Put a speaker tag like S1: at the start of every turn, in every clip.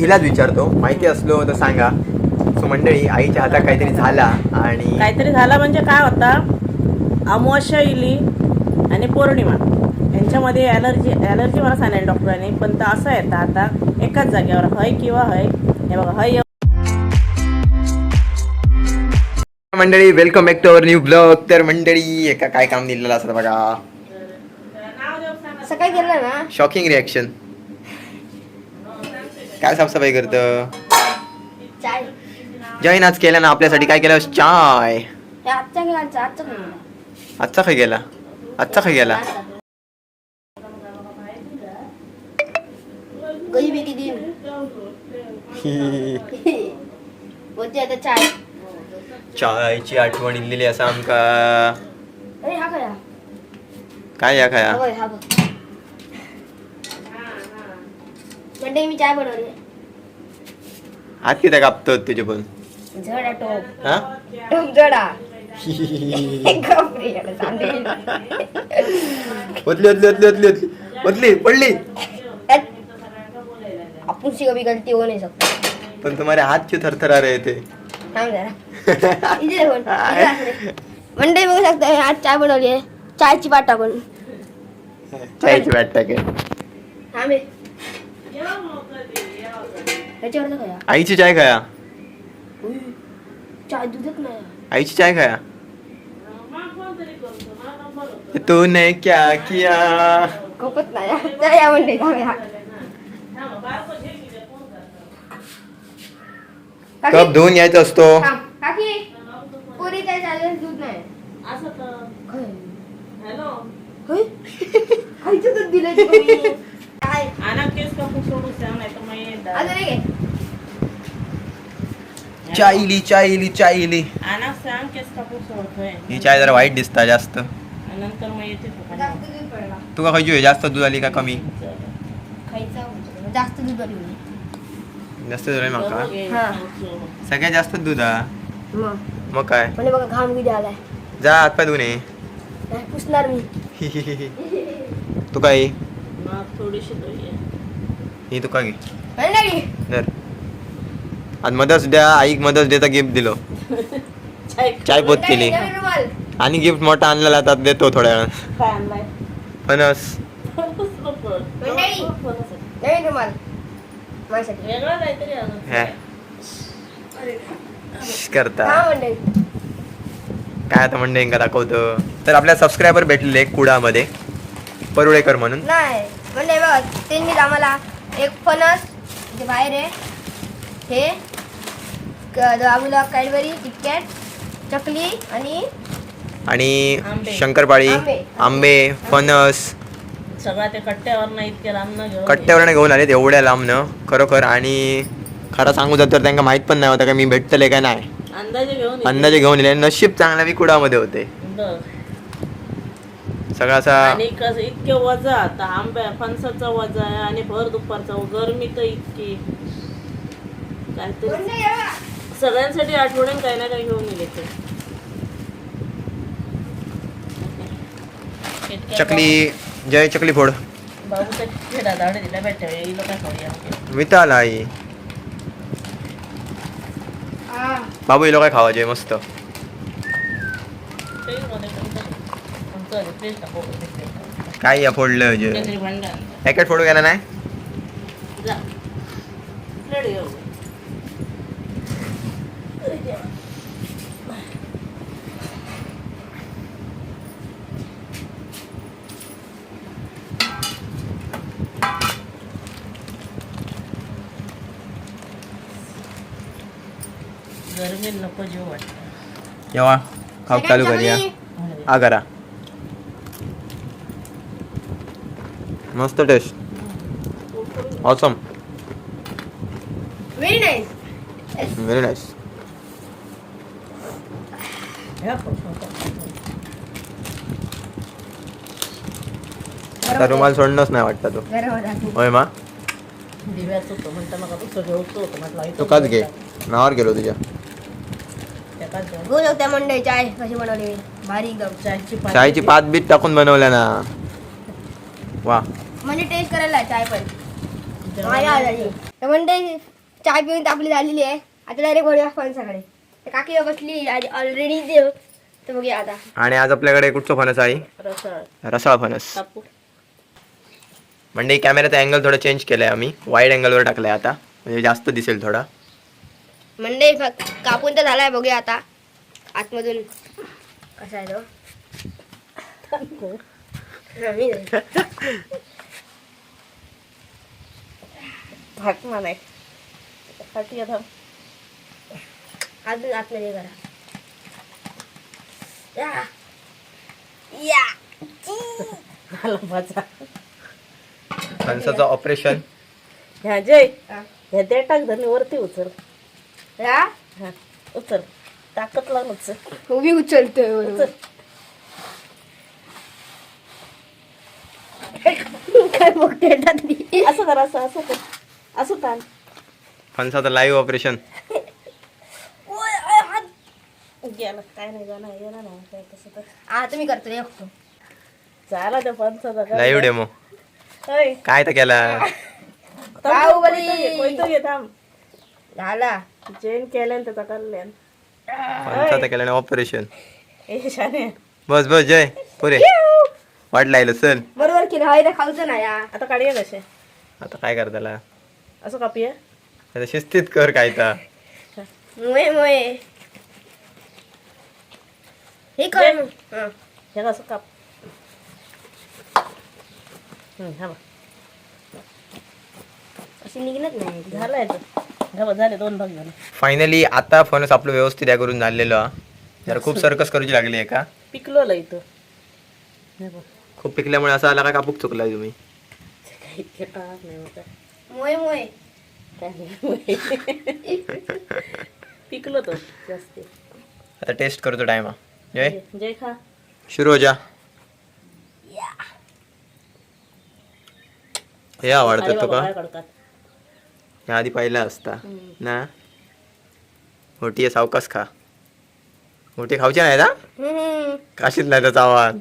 S1: हिलाच विचारतो. माहिती असलो तर सांगा. सो मंडळी आईच्या हातात काहीतरी झाला आणि
S2: काहीतरी झाला म्हणजे काय होता? अमावस्या इली आणि पौर्णिमा. यांच्यामध्ये ॲलर्जी ॲलर्जी मला सांगितलं डॉक्टरांनी पण तर असं येतं आता एकाच जागेवर हय किंवा हय. हे बघा हय
S1: मंडळी welcome back to our new blog तर मंडळी एका काय काम दिलेलं असतं बघा.
S3: सकाळी गेला ना?
S1: शॉकिंग रिॲक्शन काय साफसफाई करतं?
S3: चाय.
S1: जैन आज केलं ना आपल्यासाठी. काय केलं? चाय.
S3: हे आजचा
S1: खाय गेला? आजचा खाय गेला? चायची आठवण इल्लेली असा आमका.
S3: अरे काय
S1: काय या खाया
S3: म्हणजे मी चाय बनवली.
S1: हात किती कापतो तुझे पण
S3: जडा टोप.
S1: हा?
S3: टोप जडा.
S1: ओतली ओतली ओतली ओतली ओतली. ओतली पडली.
S3: आपण सी कभी गलती हो नहीं सकता
S1: पण तुम्हारे हात क्यों थरथरा रहे थे
S3: थांब जरा. इथे. मंडई बघू शकता आज चाय बनवली आहे. चायची पाट टाकून.
S1: चायची वाट टाके
S3: थांब. ह्याच्यावर तर खाया.
S1: आईची चाय खाया.
S3: उई, चाय नाही.
S1: आईची चाय खाया. तूने क्या किया?
S3: कपत नाही. या
S1: कप धुवून यायचा असतो.
S3: काकी पुरी काय चालेल दूध नाही. खाय.
S2: हॅलो?
S3: खायचं दूध दिलंय तुम्ही. काय
S2: आणा केस कापून सोडून सांग नाही तर मग ये
S3: अजून एक आहे.
S1: चाय इली चाय इली चाय इली
S2: आणा सांग केस कापून सोडतोय.
S1: ही चाय जरा वाईट दिसता जास्त.
S2: आणि नंतर मग येते तो
S3: जास्त दूध पडला.
S1: तू का खायची जास्त दूध आली का कमी?
S3: खायचा. जास्त दूध आली
S1: जास्त दूध आली माका
S3: हा.
S1: सगळ्यात जास्त दूध
S3: मग.
S1: मग काय?
S3: म्हणजे बघा घाम किती आलाय.
S1: जा हातपाय धुवून ये
S3: नाही पुसणार मी.
S1: तू काय?
S2: मग थोडीशी तो ये
S1: ही तू का घे आज मदर्स द्या आईक मदर्स डेचा गिफ्ट दिलो.
S2: चाय
S1: पोत केली. आणि गिफ्ट मोठा आणलेला आता देतो थोड्या वेळात फणस
S2: आणा.
S1: करता. काय आता म्हणणे का दाखवतो. तर आपल्या सबस्क्रायबर भेटलेले कुडामध्ये. परुळेकर म्हणून.
S3: नाही. म्हणजे बघा त्यांनी आम्हाला एक फणस जे बाहेर आहे हे बाबूला कॅडबरी किटकॅट चकली आणि
S1: आणि. शंकरपाळी
S3: आंबे.
S1: आंबे फणस
S2: सगळा ते कट्ट्यावर नाही इतके लांब घेऊन
S1: कट्ट्यावरनं घेऊन आलेत एवढ्या लांबनं खरोखर आणि खरं सांगू तर त्यांना माहीत पण नाही होतं का मी भेटतले का नाही
S2: अंदाजे घेऊन.
S1: अंदाजे घेऊन नशीब चांगला मी कुडामध्ये होते
S2: बरं.
S1: सगळा असा
S2: आणि कसं इतके वजा आता आंब्या फणसाचा वजा आहे आणि भर दुपारचा गरमी तर इतकी. काहीतरी सगळ्यांसाठी आठवड्यात काही ना काही घेऊन गेले ते. किटकॅट
S1: चकली जय चकली फोड.
S2: दिला भेटते काय खाऊया
S1: विताल आई. बाबू हिलो काय खावा जय मस्त
S2: फ्रीजमध्ये पण तर- आमचं फ्रीज टाकू फ्रीज
S1: काय या फोडलं पॅकेट फोडू गेला नाही?
S2: जा. रेडी हो. गरमी नको
S1: जेव्हा खाऊ चालू करूया. हा करा. मस्त taste. Awesome
S3: very nice
S1: very nice आता रुमाल सोडणंच नाही वाटतं तो. होय मा?
S2: दिव्याच होतं. म्हणता मग दुसरं घेऊच होतं. म्हटलं
S1: तो काच घे नावावर गेलो तुझ्या.
S3: मंडळी चाय कशी बनवली? भारी
S2: चायची
S1: चायची पात बीत टाकून बनवल्या ना. वा.
S3: म्हणजे टेस्ट करायला आहे चाय पण. माझ्या तर म्हणजे चाय पिऊन आपली झालेली आहे. आता डायरेक्ट वडील फणसाकडे. तर काकी बसली. ऑलरेडी देव तर बघूया आता.
S1: आणि आज आपल्याकडे कुठचं फणस आहे?
S2: रसाळ.
S1: रसाळ फणस.
S2: कापू
S1: म्हणजे कॅमेऱ्याचा अँगल थोडा चेंज केलाय आम्ही. वाईड अँगलवर टाकलाय आता. म्हणजे जास्त दिसेल थोडा.
S3: म्हणजे फक्त कापून तर झालाय बघूया आता. आतमधून. कसा आहे तो? मी.
S2: फाटमा नाही फाटी आता
S3: अजून आतमध्ये करा. या. या.
S2: आला माझा.
S1: फणसाचं ऑपरेशन
S2: ह्या जय
S3: हा.
S2: ह्या दे टाक धरणी वरती उचल.
S3: या.
S2: हा उचल. ताकद लावून उचल.
S3: उभी उचलतोय
S2: उचल.
S3: काय बघते
S2: असं कर असं असं कर. असं
S1: फणसाचं लाईव्ह ऑपरेशन
S2: गेला काय नाही जाणार येणार नाही काय तसं तर.
S3: हा तुम्ही करतो एकटो
S2: झाला त्या पंचाचा काय
S1: लाईव्ह डेमो
S2: होय.
S1: काय तर केला?
S2: थांब, घे, घे, थांब.
S3: झाला.
S2: जैन केल्यान त्याचा कल्याण
S1: फणसाचं केल्याने ऑपरेशन
S2: ए शाने.
S1: बस बस जय. पुरे. वाट चल.
S3: बरोबर की नाही खाऊचं ना या.
S2: आता काढूया कसे?
S1: आता काय कर त्याला?
S2: असं कापूया
S1: आता शिस्तीत कर काय तर
S3: मोये मोये हे कर मग. हा.
S2: हे असं काप हम्म, हा बघ.
S3: अशी निघणच नाही
S2: झालं आहे हा बघ, झाले दोन भाग झाले
S1: फायनली आता फणस आपलं व्यवस्थित या करून झालेलं हा. जरा खूप सर्कस करूची लागली आहे का
S2: पिकलो इथं हे बघ.
S1: खूप पिकल्यामुळे असं आला का कापूक चुकलाय तुम्ही
S2: काही नाही होत.
S3: मोये मोये
S2: पिकलो तो जास्त.
S1: आता टेस्ट करतो टाइम जय.
S2: जय खा.
S1: सुरू हो जा. हे
S2: आई
S1: आवडतं
S2: बाबा
S1: तुका
S2: काय करतात
S1: हे आधी पाहिला असता. ना? मोठी आहे सावकाश खा. मोठी खाऊची नाही ना. काशीत नाही त्याचा आवाज.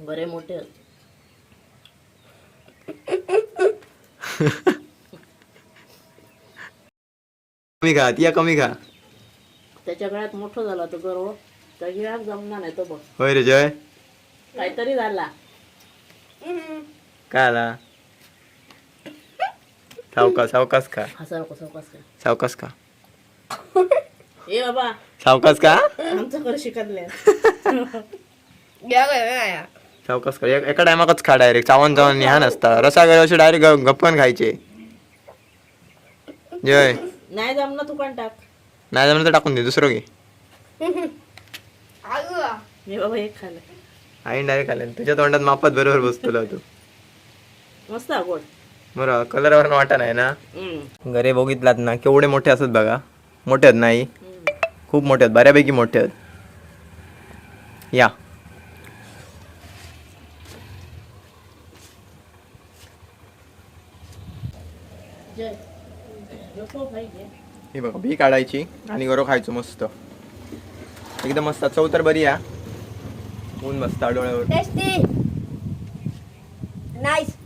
S2: बरे मोठे
S1: कमी खा ती कमी खा.
S2: त्याच्या गळ्यात मोठं झाला तो गर्व त्या गिळात जमणार नाही तो बघ.
S1: होय रे जय.
S2: काहीतरी झाला.
S1: काय आला? सावकाश सावकाश खा.
S2: हसा नको सावकाश काय
S1: सावकाश खा.
S2: ए बाबा.
S1: सावकाश का
S2: आमचं घर शिकतले
S3: या गं, या, या.
S1: सावकाश खा एक- एका टायमाकच खा डायरेक्ट चावण चावण निहान असता रसा असे डायरेक्ट गप्पन खायचे. जय.
S2: नाही जमलं तू पण टाक.
S1: नाही जमलं तर टाकून दे. दुसरं घे.
S3: आगं.
S2: मी बाबा एक खाल्लं
S1: आई डायरेक्ट आले तुझ्या तोंडात मापात बरोबर बसतो तू.
S2: मस्त हा गोड
S1: बरं कलरवर वाटा नाही ना?
S2: हम्म.
S1: घरे बघितलात ना केवढे मोठे असतात बघा. मोठे आहेत नाही?
S2: हम्म.
S1: खूप मोठे आहेत. बऱ्यापैकी मोठे आहेत. या
S2: जय नको भाई घे
S1: हे बघा बी काढायची आणि गरो खायचो मस्त. एकदम मस्त चव तर बरी या ऊन मस्त डोळ्यावर.
S3: टेस्टी नाईस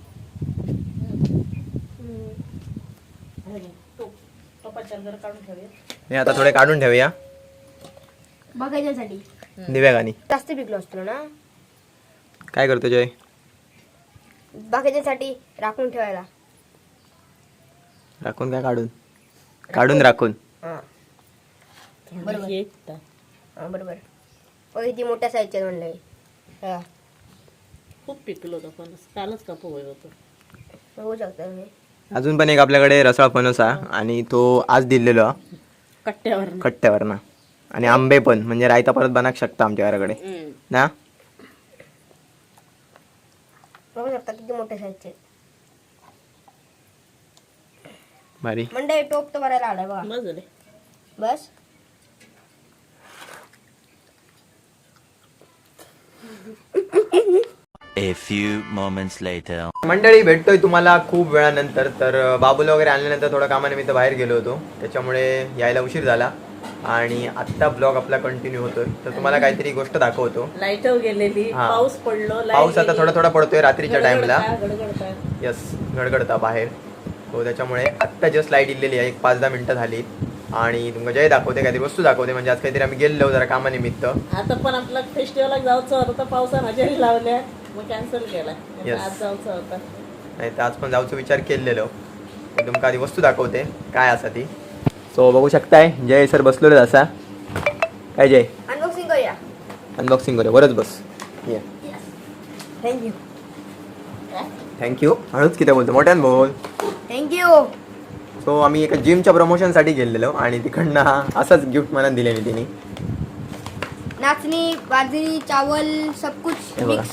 S2: हे
S1: आता थोडे काढून ठेवूया.
S3: बघायच्यासाठी.
S1: दिव्या गाणी
S3: जास्त पिकलो असतो ना?
S1: काय करतो जय?
S3: बाकीच्यासाठी राखून ठेवायला.
S1: राखून काय काढून? काढून राखून.
S3: हा. बरोबर. हा किती मोठ्या साईजचे म्हणलं हा.
S2: खूप पिकलो होतं पण कालच कापू होय होतं.
S3: बघू शकता तुम्ही
S1: अजून पण एक आपल्याकडे रसाळ फणस हा. आणि तो आज दिलेलो. हा,
S2: कट्ट्यावर
S1: कट्ट्यावर ना आणि आंबे पण म्हणजे रायता परत बनाक शकता आमच्या घराकडे. ना?
S3: बघू शकता किती मोठ्या साईजचे
S1: भारी.
S3: म्हणजे टोप तो भरायला आलाय बघा.
S2: बस झाले.
S3: बस.
S4: A few moments later.
S1: मंडळी भेटतोय तुम्हाला खूप वेळानंतर. तर बाबूला वगैरे आणल्यानंतर थोडा कामानिमित्त बाहेर गेलो होतो. त्याच्यामुळे यायला उशीर झाला. आणि आत्ता ब्लॉग आपला कंटिन्यू होतोय. तर तुम्हाला काहीतरी गोष्ट दाखवतो.
S2: लाइट गेलेली.
S1: हा.
S2: पाऊस पडलो light
S1: पाऊस आता
S2: गेली.
S1: थोडा थोडा पडतोय रात्रीच्या टाइमला
S2: गडगडता.
S1: यस गडगडता बाहेर. सो त्याच्यामुळे आत्ता जस्ट लाइट इल्लेली आहे. एक पाच दहा मिनटं झाली. आणि तुमका जय दाखवते काहीतरी वस्तू दाखवते. म्हणजे आज काहीतरी आम्ही गेलेलो जरा कामानिमित्त.
S2: आता पण आपला फेस्टिवलला जायचं होतं तर पावसानं हजेरी लावल्या. मग कॅन्सल केला.
S1: Yes.
S2: आज जायचं होतं.
S1: नाही तर आज पण जाऊचा विचार केलेलो. तुमका आधी वस्तू दाखवते. काय असा ती? सो बघू शकताय. जय सर बसलेलो असा काय जय?
S3: अनबॉक्सिंग करूया.
S1: अनबॉक्सिंग करूया. वरच बस. ये.
S3: थँक्यू
S1: थँक्यू हळूच किती बोलतो? मोठ्यान बोल.
S3: थँक्यू
S1: सो आम्ही एका जिमच्या प्रमोशनसाठी गेलेलो आणि तिकडनं असाच गिफ्ट मला दिले मी तिने.
S3: नाचणी बाजरी चावल सब कुछ
S1: हे बघा.
S3: मिक्स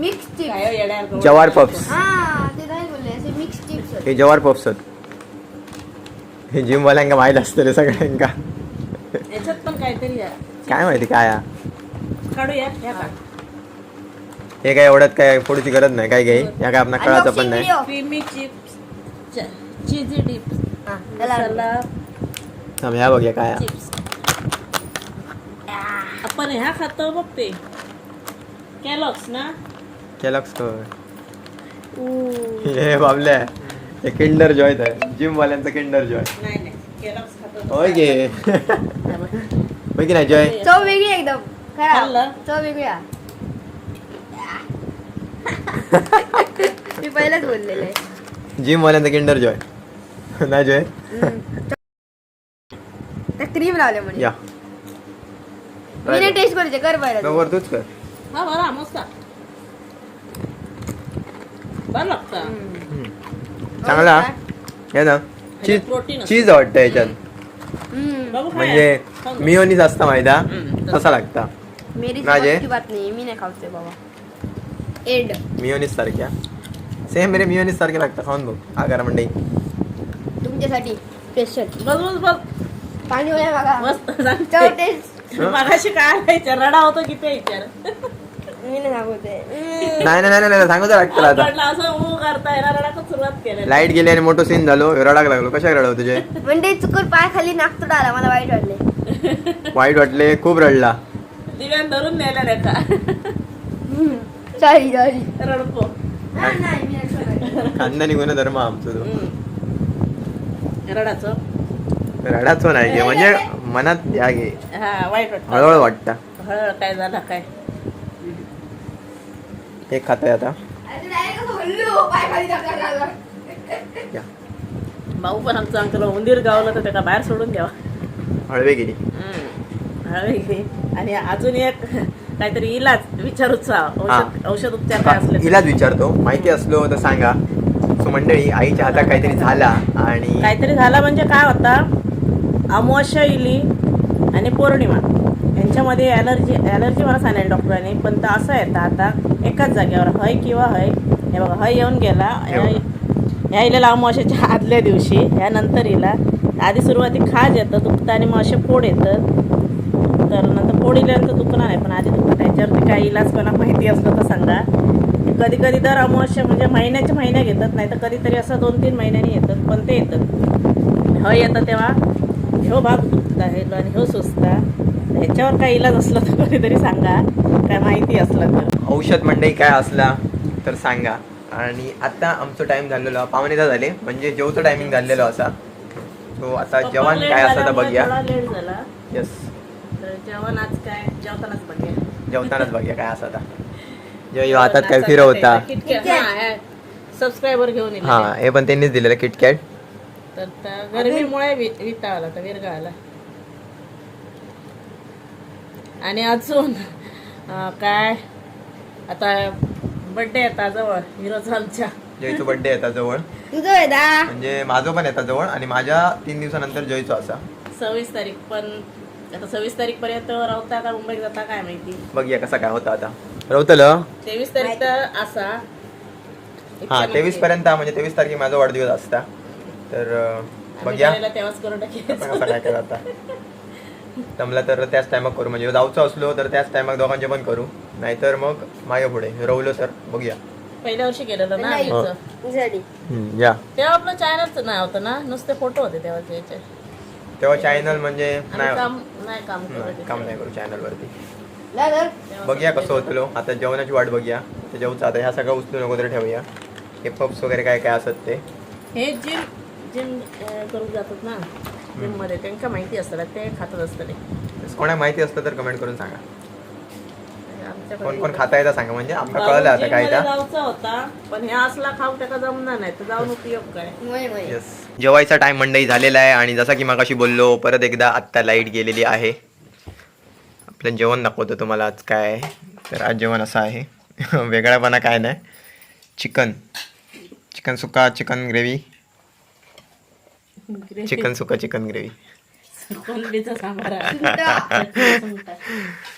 S3: मिक्स
S2: काय
S3: चिप्स
S2: हो
S1: जवार
S3: हा ते नाही बोलले असे मिक्स चिप्स
S1: हे जवार पफ्स आहेत हे जिमवाल्यांका माहीत असतं सगळ्यांका
S2: याच्यात पण काहीतरी आहे.
S1: काय माहिती काय हा?
S2: काढूया
S1: हे. काय एवढ्यात काय फोडूची गरज नाही काय काही या काय आपल्याला कळायचं पण नाही.
S2: क्रीमी चीजी डिप्स
S3: चला
S2: मसाला.
S1: थांब, ह्या बघ या काय हा.
S2: चिप्स आपण ह्या खातो बघ ते कॅलॉक्स ना
S1: केलॉक्स हे बाबले हे किंडर जॉय आहे जिम वाल्यांचा किंडर जॉय
S2: नाही नाही. कॅलॉक्स खातो
S1: होय गे होय की नाही जॉय
S3: चव वेगळी एकदम. खरा? चव वेगळी आहे. मी पहिलेच बोललेलं आहे.
S1: जिम वाल्यांचा किंडर जॉय नाही जॉय
S3: त्या क्रीम लावले म्हणजे
S1: या.
S3: मी नाही टेस्ट करूचे कर तू.
S1: वर तूच कर.
S2: हा बरा मस्त. बरं लागतं.
S1: चांगला? हे ना चीज
S2: प्रोटीन
S1: चीज वाटतं याच्यात
S3: हम्म.
S2: बघू
S1: म्हणजे
S2: खाऊ.
S1: मिओनीज असता माहिती
S2: हम्म,
S1: तसा. लागता.
S3: मेरी बात नाही मी नाही खावते बाबा. एड
S1: मिओनीज सारख्या सेम मेरे मिओनीज सारखे लागतं खाऊन बघ आगार मंडई
S3: तुमच्यासाठी स्पेशल
S2: बस बस बस
S3: पाणी होया बघा.
S2: मस्त सांगते. मगाशी काय विचार रडा होतो की ते विचार.
S3: मी नाही सांगते
S1: नाही नाही नाही नाही सांगू लागतं आता.
S2: म्हटलं असं ऊ करता येणार रडायला सुरुवात केली
S1: लाइट गेली आणि मोठं सीन झालो. रडाक लागलो. कशा रडव तुझे
S3: म्हणजे चुकून पाय खाली नाकतोड आला मला वाईट वाटले.
S1: वाईट वाटले खूप रडला.
S2: दिव्यान धरून न्यायला रेखा
S3: सॉरी सॉरी
S2: रडको
S1: खानदानी गुन्हा धर्म आमचं. तो
S2: रडाचं
S1: रडाचो नाही गे म्हणजे मनात या गे.
S2: हा वाईट वाटतं.
S1: हळूहळू वाटतं.
S2: हळूहळू काय झालं काय?
S1: एक खाताय आता. या.
S2: भाऊ पण आमचं अंकल उंदीर गावलं तर त्याला बाहेर सोडून द्यावा.
S1: हळवे गेली
S2: हळू आणि अजून एक काहीतरी इलाज विचारूचा औषध औषध उपचार काय असले
S1: हिलाच विचारतो. माहिती असलो तर सांगा. सो मंडळी आईच्या हातात काहीतरी झाला आणि
S2: काहीतरी झालं म्हणजे काय होता? अमावस्या इली आणि पौर्णिमा. यांच्यामध्ये ॲलर्जी ॲलर्जी मला सांगितलं डॉक्टरांनी पण तर असं येतं आता एकाच जागेवर हय किंवा हय. हे बघा हय येऊन गेला. ह्या- इलेला अमावस्याच्या आदल्या दिवशी ह्यानंतर हिला आधी सुरुवाती खाज येतं दुखतं आणि मग असे फोड येतं. तर इल्यानंतर दुखणार नाही पण आधी दुखतं त्याच्यावरती काय इलाज कोणा माहिती असलं तर सांगा. कधी कधी दर अमावस्या म्हणजे महिन्याच्या महिन्या घेतात नाही तर कधीतरी असं दोन तीन महिन्यांनी येतात पण ते येतात. ह येतं तेव्हा. ह्यो भाग दुखता आहे आणि ह्यो सुचता ह्याच्यावर काय इलाज असलं तर कधीतरी सांगा काय माहिती असलं तर.
S1: औषध मंडई काय असला तर सांगा. आणि आता आमचं टाइम झालेलो पावणेदा झाले म्हणजे जेवतो टायमिंग झालेलो असा. सो आता जेवण काय असं तर बघूया. येस
S2: तर जेवण आज काय? जेवतानाच बघूया.
S1: जेवतानाच बघूया काय असं आता. जेव्हा हातात काय फिरवता
S2: सबस्क्रायबर घेऊन
S1: हा हे पण त्यांनीच दिलेलं किटकॅट
S2: तर त्या गरमीमुळे विता आला तर विरगा आला आणि अजून काय? आता बड्डे येतात जवळ हिरोचा आमच्या
S1: जयचो बर्थडे येतात जवळ.
S3: तुझं आहे दा.
S1: म्हणजे माझं पण येतात जवळ आणि माझ्या तीन दिवसानंतर जयचो असा.
S2: सव्वीस तारीख पण आता सव्वीस तारीख पर्यंत राहता का मुंबईत जाता काय माहिती?
S1: बघूया कसा काय होता आता. रवतलं
S2: तेवीस तारीख तर असा.
S1: हा तेवीस पर्यंत म्हणजे तेवीस तारखे माझा वाढदिवस असता. तर अं, बघूया.
S2: तेव्हाच करून टाकेल
S1: आता कसं काय केलं आता. जमला तर त्याच टायमाक करू. म्हणजे जाऊचं असलो तर त्याच टायमाक दोघांचे पण करू. नाहीतर मग मागे पुढे. रवलो सर बघूया.
S2: पहिल्या वर्षी केलेलं ना
S3: नाही.
S1: या.
S2: तेव्हा आपलं चॅनलच नाही होतं ना? नुसते फोटो होते तेव्हा याचे.
S1: तेव्हा चॅनल म्हणजे नाही
S2: काम नाही काम
S1: नाही,
S2: करत
S1: काम नाही करू चॅनल वरती. बघूया कसं होतलो आता जेवणाची वाट बघूया. तर जेवचं आता ह्या सगळं उचलू नको तरी ठेवूया. हे पप्स वगैरे काय काय असत ते?
S2: हे जिम जिम करून जातात ना. जिममध्ये. त्यांना माहिती असतं ते खातच असतं ते.
S1: कोणा माहिती असलं तर कमेंट करून सांगा. कोण कोण खाता येतं सांगा म्हणजे? आमका कळलं आता काय त्या
S2: जाऊचा होता पण हे असला खाऊ त्याला जमणार नाही तर जाऊन उपयोग काय?
S1: येस जेवायचा टाइम मंडई झालेला आहे आणि जसा की मागाशी बोललो परत एकदा आत्ता लाइट गेलेली आहे. आपलं जेवण दाखवतो तुम्हाला आज काय आहे? तर आज जेवण असं आहे. वेगळापणा काय नाही. चिकन चिकन सुका चिकन ग्रेव्ही चिकन सुका चिकन ग्रेव्ही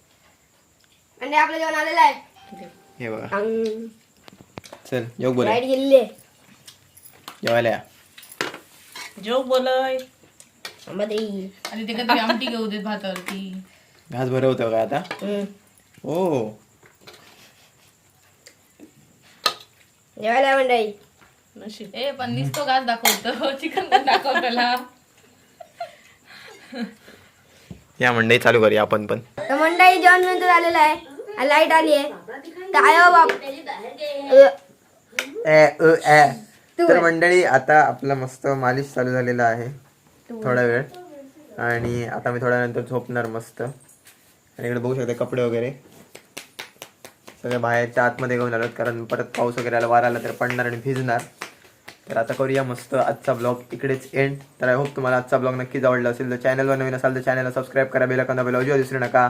S1: आणि
S3: आपलं जेवण आलेलं आहे.
S1: हे बघा.
S3: अंग.
S1: चल योग बोल.
S3: लाइट गेलेली आहे.
S1: जेवायला या.
S2: जेव बोलय.
S3: मध्ये
S5: आणि ते कधी आमटी घेऊ देत भातावरती.
S1: घास भरवतो का आता? हो.
S3: जेवायला या मंडळी.
S2: नशीब.
S5: ए पण नुसतं घास दाखवतो. चिकन पण दाखव त्याला.
S1: या मंडई चालू करूया आपण पण.
S3: तर मंडळी जेवण नंतर झालेलं आहे. लाइट आली आहे तर बाप
S1: मंडळी आता आपलं मस्त मालिश चालू झालेला आहे. थोडा वेळ. आणि आता मी थोड्या नंतर झोपणार मस्त. आणि इकडे बघू शकता कपडे वगैरे. सगळे बाहेरच्या आतमध्ये घेऊन आलोत कारण परत पाऊस वगैरे आला वारा आला तर पडणार आणि भिजणार. तर आता करूया मस्त आजचा ब्लॉग इकडेच एंड तर आय होप तुम्हाला आजचा ब्लॉग नक्कीच आवडला असेल. तर चॅनलवर नवीन असाल तर चॅनलला सबस्क्राईब करा बेल आयकॉनला बेल विसरू नका.